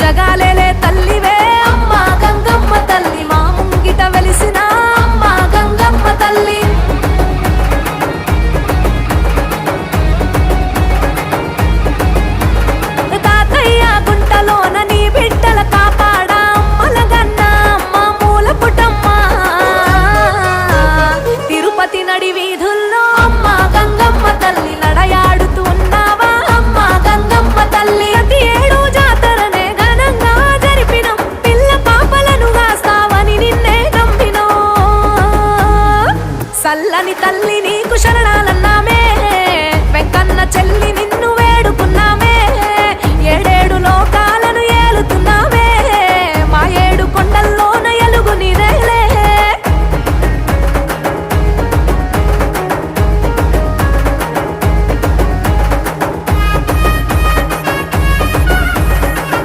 జగాలేలే తల్లివే. అమ్మ గంగమ్మ తల్లి మా ముంగిట వెలిసిన అమ్మ గంగమ్మ తల్లి. తాతయ్య గుంటలోన నీ బిడ్డల కాపాడా? అమ్మల అమ్మ మూల పుట్టమ్మ తిరుపతి నడివీధ చల్లని తల్లిని కుశరణాలన్నామే